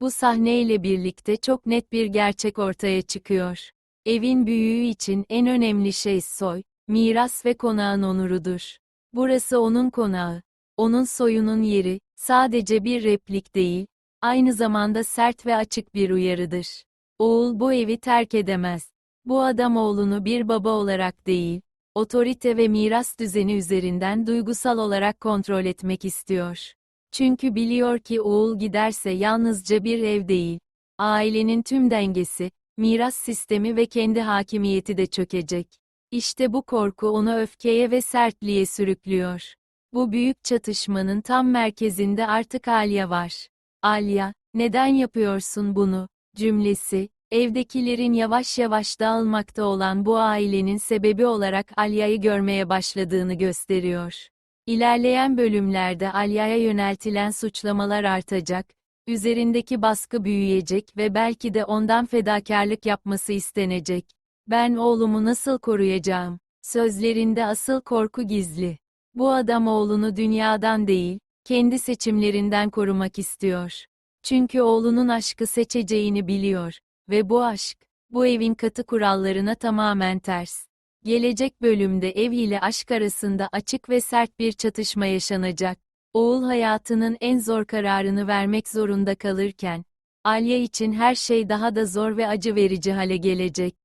Bu sahneyle birlikte çok net bir gerçek ortaya çıkıyor. Evin büyüğü için en önemli şey soy, miras ve konağın onurudur. Burası onun konağı. Onun soyunun yeri, sadece bir replik değil, aynı zamanda sert ve açık bir uyarıdır. Oğul bu evi terk edemez. Bu adam oğlunu bir baba olarak değil, otorite ve miras düzeni üzerinden duygusal olarak kontrol etmek istiyor. Çünkü biliyor ki oğul giderse yalnızca bir ev değil, ailenin tüm dengesi, miras sistemi ve kendi hakimiyeti de çökecek. İşte bu korku onu öfkeye ve sertliğe sürüklüyor. Bu büyük çatışmanın tam merkezinde artık Alya var. Alya, neden yapıyorsun bunu? cümlesi, evdekilerin yavaş yavaş dağılmakta olan bu ailenin sebebi olarak Alya'yı görmeye başladığını gösteriyor. İlerleyen bölümlerde Alya'ya yöneltilen suçlamalar artacak, üzerindeki baskı büyüyecek ve belki de ondan fedakarlık yapması istenecek. Ben oğlumu nasıl koruyacağım? Sözlerinde asıl korku gizli. Bu adam oğlunu dünyadan değil, kendi seçimlerinden korumak istiyor. Çünkü oğlunun aşkı seçeceğini biliyor ve bu aşk, bu evin katı kurallarına tamamen ters. Gelecek bölümde ev ile aşk arasında açık ve sert bir çatışma yaşanacak. Oğul hayatının en zor kararını vermek zorunda kalırken, Alya için her şey daha da zor ve acı verici hale gelecek.